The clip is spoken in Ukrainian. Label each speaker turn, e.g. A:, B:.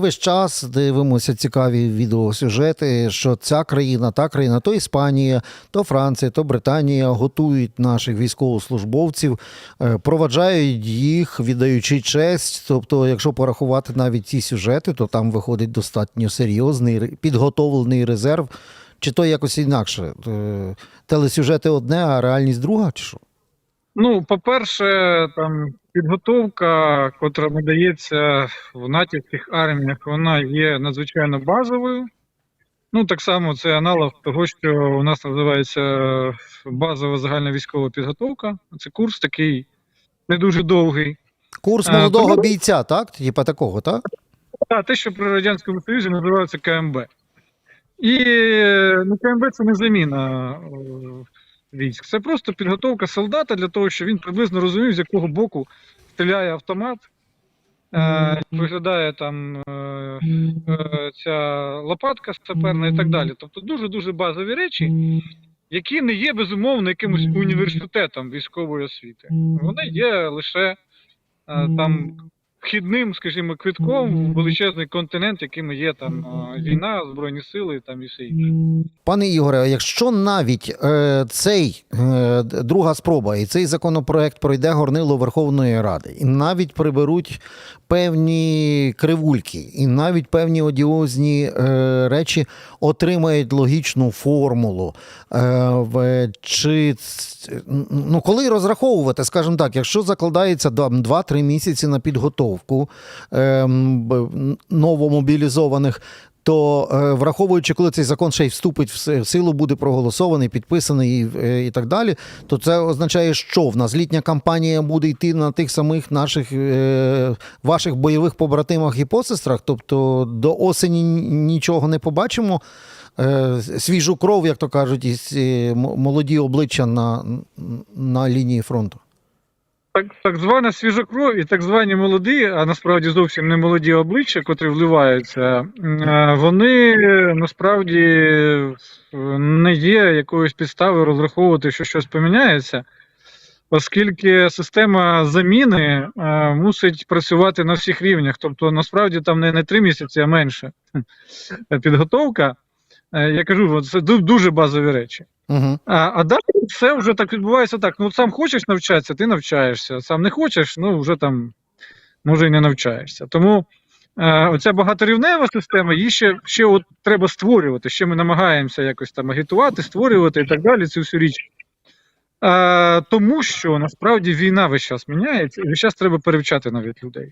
A: весь час дивимося цікаві відеосюжети, що ця країна, та країна, то Іспанія, то Франція, то Британія готують наших військовослужбовців, е, проваджають їх, віддаючи честь. Тобто, якщо порахувати навіть ці сюжети, то там виходить достатньо серйозний підготовлений резерв. Чи то якось інакше? Е, Телесюжети одне, а реальність друга, чи що?
B: Ну, по-перше, там підготовка, котра надається в натівських арміях, вона є надзвичайно базовою. Ну, так само це аналог того, що у нас називається базова загальна військова підготовка. Це курс такий не дуже довгий.
A: Курс
B: Е,
A: молодого
B: тому-
A: бійця, так? Типа такого, так?
B: Та, те, що при Радянському Союзі називається КМБ. І ну, КМБ це не заміна е, військ. Це просто підготовка солдата для того, щоб він приблизно розумів, з якого боку стріляє автомат, е, виглядає там е, е, ця лопатка саперна і так далі. Тобто дуже-дуже базові речі, які не є безумовно якимось університетом військової освіти. Вони є лише е, там вхідним, скажімо, квитком в величезний континент, яким є там е, війна, збройні сили там і все інше.
A: Пане Ігоре, якщо навіть е, цей е, друга спроба і цей законопроект пройде горнило Верховної Ради, і навіть приберуть певні кривульки, і навіть певні одіозні е, речі отримають логічну формулу. Е, в, чи ну, коли розраховувати, скажімо так, якщо закладається там 2-3 місяці на підготовку е, б- новомобілізованих, то е, враховуючи, коли цей закон ще й вступить в силу, буде проголосований, підписаний і, е, і так далі, то це означає, що в нас літня кампанія буде йти на тих самих наших е, ваших бойових побратимах і посестрах. Тобто до осені нічого не побачимо. Свіжу кров, як то кажуть, і молоді обличчя на, на лінії фронту.
B: Так, так звана свіжа кров і так звані молоді, а насправді зовсім не молоді обличчя, котрі вливаються, е, вони насправді е, не є якоюсь підставою розраховувати, що щось поміняється, оскільки система заміни е, мусить працювати на всіх рівнях. Тобто, насправді там не, не три місяці, а менше підготовка. Е, Я кажу, це дуже базові речі.
A: Угу.
B: А, а далі все вже так відбувається так. Ну, сам хочеш навчатися, ти навчаєшся. Сам не хочеш, ну вже там може і не навчаєшся. Тому е, оця багаторівнева система, її ще, ще от треба створювати. Ще ми намагаємося якось там агітувати, створювати і так далі, цю всю річ. Е, тому що насправді війна весь час міняється, і весь час треба перевчати навіть людей.